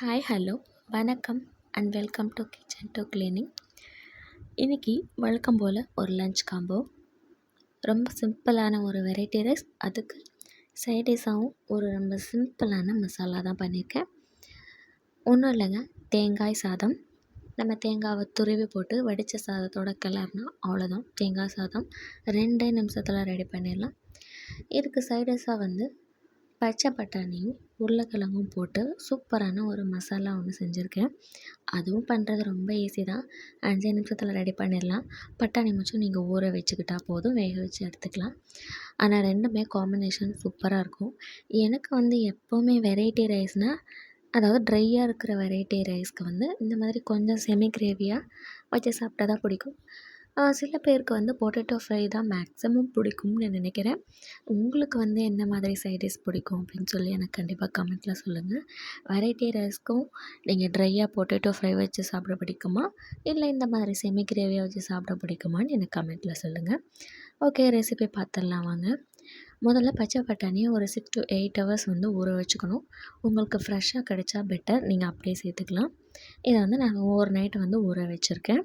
Hi hello வணக்கம் and welcome to kitchen to cleaning இன்றைக்கி வழக்கம் போல் ஒரு லஞ்ச் காம்போ ரொம்ப சிம்பிளான ஒரு வெரைட்டி ரைஸ் அதுக்கு சைடிஷாகவும் ஒரு ரொம்ப சிம்பிளான மசாலா தான் பண்ணியிருக்கேன். ஒன்றும் இல்லைங்க தேங்காய் சாதம். நம்ம தேங்காவை துருவி போட்டு வடித்த சாதத்தோட கிளறினா அவ்வளோதான் தேங்காய் சாதம் ரெண்டே நிமிஷத்தில் ரெடி பண்ணிடலாம். இதுக்கு சைடிஷாக வந்து பச்சை பட்டாணியும் உருளைக்கிழங்கும் போட்டு சூப்பரான ஒரு மசாலா ஒன்று செஞ்சுருக்கேன். அதுவும் பண்ணுறது ரொம்ப ஈஸி தான். அஞ்சு நிமிஷத்தில் ரெடி பண்ணிடலாம். பட்டாணி மட்டும் நீங்கள் ஊற வச்சுக்கிட்டா போதும். வேக வச்சு எடுத்துக்கலாம். ஆனால் ரெண்டுமே காம்பினேஷன் சூப்பராக இருக்கும். எனக்கு வந்து எப்போவுமே வெரைட்டி ரைஸ்னால் அதாவது ட்ரையாக இருக்கிற வெரைட்டி ரைஸ்க்கு வந்து இந்த மாதிரி கொஞ்சம் செமி கிரேவியாக வச்சு சாப்பிட்டா தான் பிடிக்கும். சில பேருக்கு வந்து பொட்டேட்டோ ஃப்ரை தான் மேக்ஸிமம் பிடிக்கும்னு நினைக்கிறேன். உங்களுக்கு வந்து எந்த மாதிரி சைட் டிஷ் பிடிக்கும் அப்படின்னு சொல்லி எனக்கு கண்டிப்பாக கமெண்ட்டில் சொல்லுங்கள் வெரைட்டி ரைஸ்க்கும் நீங்கள் ட்ரையாக பொட்டேட்டோ ஃப்ரை வச்சு சாப்பிட பிடிக்குமா? இல்லை இந்த மாதிரி செமி கிரேவியாக வச்சு சாப்பிட பிடிக்குமான்னு எனக்கு கமெண்ட்டில் சொல்லுங்கள் ஓகே ரெசிபி பார்த்துடலாம் வாங்க. முதல்ல பச்சை பட்டாணியை ஒரு சிக்ஸ் டு எயிட் ஹவர்ஸ் வந்து ஊற வச்சுக்கணும். உங்களுக்கு ஃப்ரெஷ்ஷாக கிடைச்சா பெட்டர் நீங்கள் அப்படியே சேர்த்துக்கலாம். இதை வந்து நான் ஓவர் நைட் வந்து ஊற வச்சுருக்கேன்.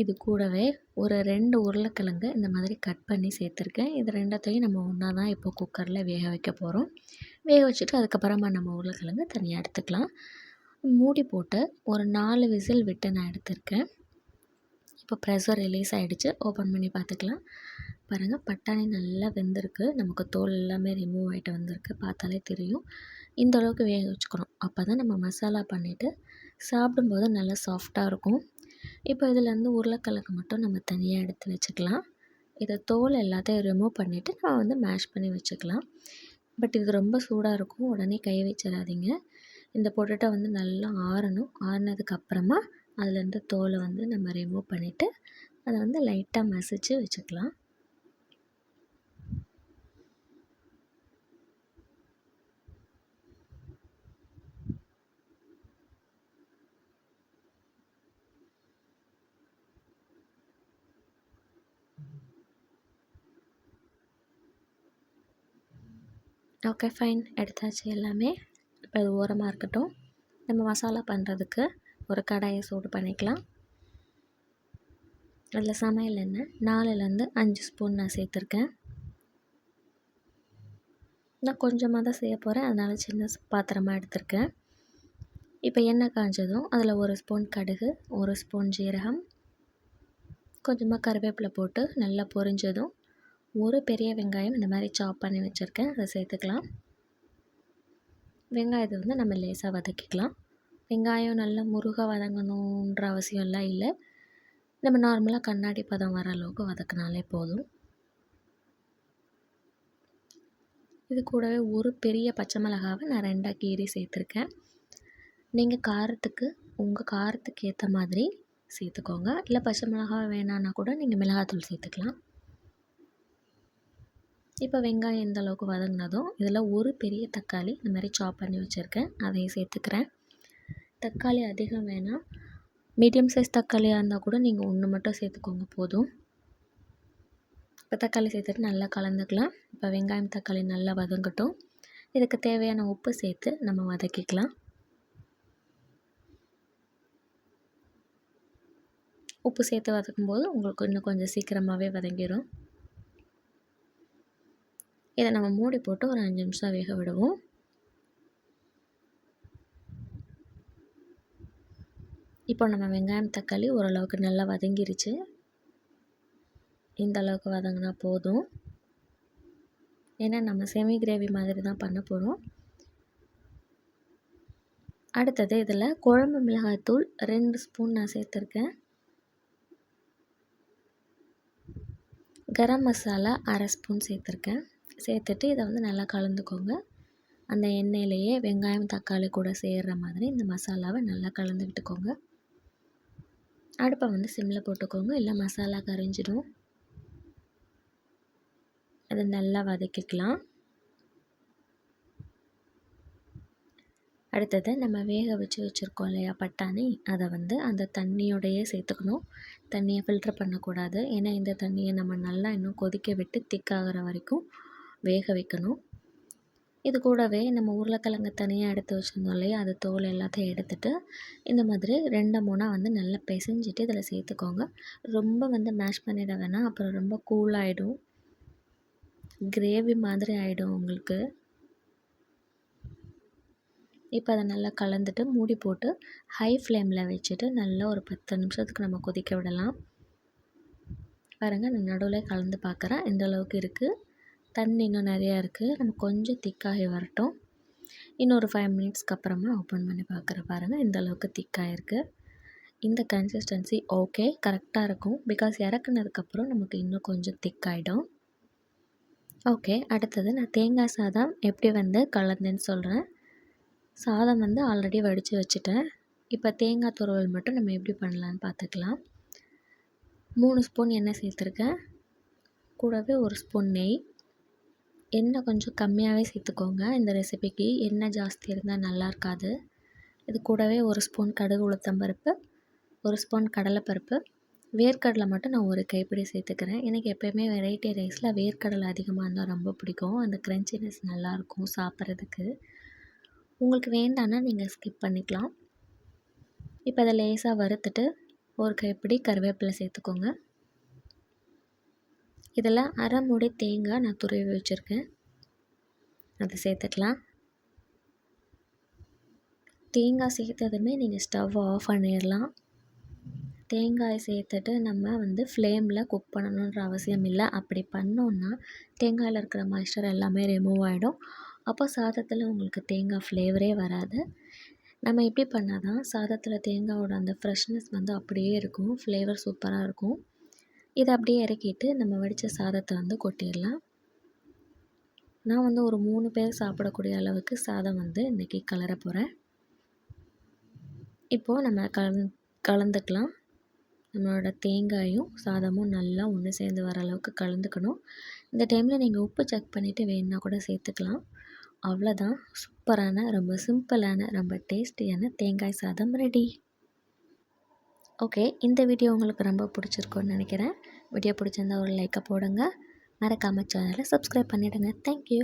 இது கூடவே ஒரு ரெண்டு உருளைக்கிழங்கு இந்த மாதிரி கட் பண்ணி சேர்த்துருக்கேன். இது ரெண்டத்தையும் நம்ம ஒன்றா தான் இப்போ குக்கரில் வேக வைக்க போகிறோம் வேக வச்சுட்டு அதுக்கப்புறமா நம்ம உருளைக்கிழங்கு தனியாக எடுத்துக்கலாம். மூடி போட்டு ஒரு நாலு விசில் விட்டு நான் எடுத்திருக்கேன். இப்போ ப்ரெஷர் ரிலீஸ் ஆகிடுச்சு ஓப்பன் பண்ணி பார்த்துக்கலாம். பாருங்கள் பட்டாணி நல்லா வெந்திருக்கு. நமக்கு தோல் எல்லாமே ரிமூவ் ஆகிட்டு வந்திருக்கு. பார்த்தாலே தெரியும். இந்த அளவுக்கு வேக வச்சுக்கணும். அப்போ தான் நம்ம மசாலா பண்ணிவிட்டு சாப்பிடும்போது நல்லா சாஃப்டாக இருக்கும். இப்போ இதுலேருந்து உருளைக்கிழங்கு மட்டும் நம்ம தனியாக எடுத்து வச்சுக்கலாம். இதை தோல் எல்லாத்தையும் ரிமூவ் பண்ணிவிட்டு நம்ம வந்து மேஷ் பண்ணி வச்சுக்கலாம். பட் இது ரொம்ப சூடாக இருக்கும். உடனே கை வச்சிடாதீங்க. இந்த பொட்டேட்டோ வந்து நல்லா ஆறணும். ஆறினதுக்கப்புறமா அதுலேருந்து தோலை வந்து நம்ம ரிமூவ் பண்ணிவிட்டு அதை வந்து லைட்டாக மசிச்சு வச்சுக்கலாம். ஓகே ஃபைன் எடுத்தாச்சு எல்லாமே. இப்போ அது ஓரமாக இருக்கட்டும். நம்ம மசாலா பண்ணுறதுக்கு ஒரு கடாயை சூடு பண்ணிக்கலாம். அதில் சமையல் எண்ணெய் நாலுலேருந்து அஞ்சு ஸ்பூன் நான் சேர்த்துருக்கேன். நான் கொஞ்சமாக தான் செய்ய போகிறேன் அதனால் சின்ன பாத்திரமாக எடுத்திருக்கேன். இப்போ எண்ணெய் காஞ்சதும் அதில் ஒரு ஸ்பூன் கடுகு ஒரு ஸ்பூன் ஜீரகம் கொஞ்சமாக கருவேப்பிலை போட்டு நல்லா பொரிஞ்சதும் ஒரு பெரிய வெங்காயம் இந்த மாதிரி சாப் பண்ணி வச்சுருக்கேன். அதை சேர்த்துக்கலாம். வெங்காயத்தை வந்து நம்ம லேசாக வதக்கிக்கலாம். வெங்காயம் நல்லா முருக வதங்கணுன்ற அவசியம்லாம் இல்லை. நம்ம நார்மலாக கண்ணாடி பதம் வர அளவுக்கு வதக்கினாலே போதும். இது கூடவே ஒரு பெரிய பச்சை மிளகாவை நான் ரெண்டாக கீறி சேர்த்துருக்கேன். நீங்கள் காரத்துக்கு உங்கள் காரத்துக்கு ஏற்ற மாதிரி சேர்த்துக்கோங்க. இல்லை பச்சை மிளகா வேணான்னா கூட நீங்கள் மிளகாத்தூள் சேர்த்துக்கலாம். இப்போ வெங்காயம் எந்த அளவுக்கு வதங்கினதும் இதில் ஒரு பெரிய தக்காளி இந்த மாதிரி சாப் பண்ணி வச்சுருக்கேன். அதையும் சேர்த்துக்கிறேன். தக்காளி அதிகம் வேணாம். மீடியம் சைஸ் தக்காளியாக இருந்தால் கூட நீங்கள் ஒன்று மட்டும் சேர்த்துக்கோங்க போதும். இப்போ தக்காளி சேர்த்துட்டு நல்லா கலந்துக்கலாம். இப்போ வெங்காயம் தக்காளி நல்லா வதங்கட்டும். இதுக்கு தேவையான உப்பு சேர்த்து நம்ம வதக்கிக்கலாம். உப்பு சேர்த்து வதக்கும்போது உங்களுக்கு இன்னும் கொஞ்சம் சீக்கிரமாகவே வதங்கிடும் இதை நம்ம மூடி போட்டு ஒரு அஞ்சு நிமிஷம் வேக விடுவோம். இப்போ நம்ம வெங்காயம் தக்காளி ஓரளவுக்கு நல்லா வதங்கிருச்சு. இந்த அளவுக்கு வதங்கினா போதும். ஏன்னா நம்ம செமி கிரேவி மாதிரி தான் பண்ண போகிறோம் அடுத்தது இதில் குழம்பு மிளகாய்த்தூள் ரெண்டு ஸ்பூன் நான் சேர்த்துருக்கேன். கரம் மசாலா அரை ஸ்பூன் சேர்த்துருக்கேன். சேர்த்துட்டு இதை வந்து நல்லா கலந்துக்கோங்க. அந்த எண்ணெயிலேயே வெங்காயம் தக்காளி கூட சேர்கிற மாதிரி இந்த மசாலாவை நல்லா கலந்து விட்டுக்கோங்க. அடுப்பை வந்து சிம்மில் போட்டுக்கோங்க. இல்லை மசாலா கரைஞ்சிடும். அதை நல்லா வதக்கிக்கலாம். அடுத்தது நம்ம வேக வச்சு வச்சுருக்கோம் இல்லையா பட்டாணி. அதை வந்து அந்த தண்ணியோடையே சேர்த்துக்கணும். தண்ணியை ஃபில்ட்ரு பண்ணக்கூடாது. ஏன்னா இந்த தண்ணியை நம்ம நல்லா இன்னும் கொதிக்க விட்டு திக்காகிற வரைக்கும் வேக வைக்கணும். இது கூடவே நம்ம உருளைக்கிழங்கு தனியாக எடுத்து வச்சுருந்தோம் இல்லையா? அது தோல் எல்லாத்தையும் எடுத்துட்டு இந்த மாதிரி ரெண்டு மூணாக வந்து நல்லா பிசைஞ்சிட்டு இதில் சேர்த்துக்கோங்க. ரொம்ப வந்து மேஷ் பண்ணிட வேணாம். அப்புறம் ரொம்ப கூலாகிடும் கிரேவி மாதிரி ஆகிடும் உங்களுக்கு. இப்போ அதை நல்லா கலந்துட்டு மூடி போட்டு ஹை ஃப்ளேமில் வச்சுட்டு நல்லா ஒரு பத்து நிமிஷத்துக்கு நம்ம கொதிக்க விடலாம். பாருங்கள் நான் நடுவில் கலந்து பார்க்குறேன் இந்த அளவுக்கு இருக்குது தண்ணி இன்னும் நிறையா இருக்குது நம்ம கொஞ்சம் திக்காகி வரட்டும். இன்னொரு ஃபைவ் மினிட்ஸ்க்கு அப்புறமா ஓப்பன் பண்ணி பார்க்குறேன் பாருங்கள் இந்த அளவுக்கு திக்காகிருக்கு இந்த கன்சிஸ்டன்சி ஓகே கரெக்டாக இருக்கும். பிகாஸ் இறக்குனதுக்கப்புறம் நமக்கு இன்னும் கொஞ்சம் திக்காயிடும் ஓகே அடுத்தது நான் தேங்காய் சாதம் எப்படி வந்து கலந்தேன்னு சொல்கிறேன் சாதம் வந்து ஆல்ரெடி வடித்து வச்சுட்டேன். இப்போ தேங்காய் துருவல் மட்டும் நம்ம எப்படி பண்ணலான்னு பார்த்துக்கலாம். மூணு ஸ்பூன் எண்ணெய் சேர்த்துருக்கேன். கூடவே ஒரு ஸ்பூன் நெய். எண்ணெய் கொஞ்சம் கம்மியாகவே சேர்த்துக்கோங்க. இந்த ரெசிபிக்கு எண்ணெய் ஜாஸ்தி இருந்தால் நல்லா இருக்காது. இது கூடவே ஒரு ஸ்பூன் கடுகு உளுத்தம்பருப்பு ஒரு ஸ்பூன் கடலைப்பருப்பு. வேர்க்கடலை மட்டும் நான் ஒரு கைப்பிடி சேர்த்துக்கிறேன். எனக்கு எப்போயுமே வெரைட்டி ரைஸில் வேர்க்கடலை அதிகமாக இருந்தால் ரொம்ப பிடிக்கும். அந்த க்ரன்ச்சினஸ் நல்லாயிருக்கும் சாப்பிட்றதுக்கு. உங்களுக்கு வேண்டான்னா நீங்கள் ஸ்கிப் பண்ணிக்கலாம். இப்போ அதை லேசாக வறுத்துட்டு ஒரு கைப்பிடி கருவேப்பிலை சேர்த்துக்கோங்க. இதில் அரை மூடி தேங்காய் நான் துருவி வச்சுருக்கேன். அதை சேர்த்துக்கலாம். தேங்காய் சேர்த்ததுமே நீங்கள் ஸ்டவ் ஆஃப் பண்ணிடலாம். தேங்காய் சேர்த்துட்டு நம்ம வந்து ஃப்ளேமில் குக் பண்ணணுன்ற அவசியம் இல்லை. அப்படி பண்ணோன்னா தேங்காயில் இருக்கிற மாய்ஸ்டர் எல்லாமே ரிமூவ் ஆகிடும் அப்போ சாதத்தில் உங்களுக்கு தேங்காய் ஃப்ளேவரே வராது. நம்ம இப்படி பண்ணால் தான் சாதத்தில் தேங்காயோட அந்த ஃப்ரெஷ்னஸ் வந்து அப்படியே இருக்கும். ஃப்ளேவர் சூப்பராக இருக்கும். இதை அப்படியே இறக்கிட்டு நம்ம வடித்த சாதத்தை வந்து கொட்டிடலாம். நான் வந்து ஒரு மூணு பேர் சாப்பிடக்கூடிய அளவுக்கு சாதம் வந்து இன்றைக்கி கலர போகிறேன் இப்போது நம்ம கலந் கலந்துக்கலாம். நம்மளோட தேங்காயும் சாதமும் நல்லா ஒன்று சேர்ந்து வர அளவுக்கு கலந்துக்கணும். இந்த டைமில் நீங்கள் உப்பு செக் பண்ணிவிட்டு வேணுன்னா கூட சேர்த்துக்கலாம். அவ்வளோதான் சூப்பரான ரொம்ப சிம்பிளான ரொம்ப டேஸ்டியான தேங்காய் சாதம் ரெடி ஓகே இந்த வீடியோ உங்களுக்கு ரொம்ப பிடிச்சிருக்குன்னு நினைக்கிறேன். வீடியோ பிடிச்சிருந்தா ஒரு லைக்கை போடுங்க. மறக்காமல் சேனலை சப்ஸ்கிரைப் பண்ணிவிடுங்க தேங்க்யூ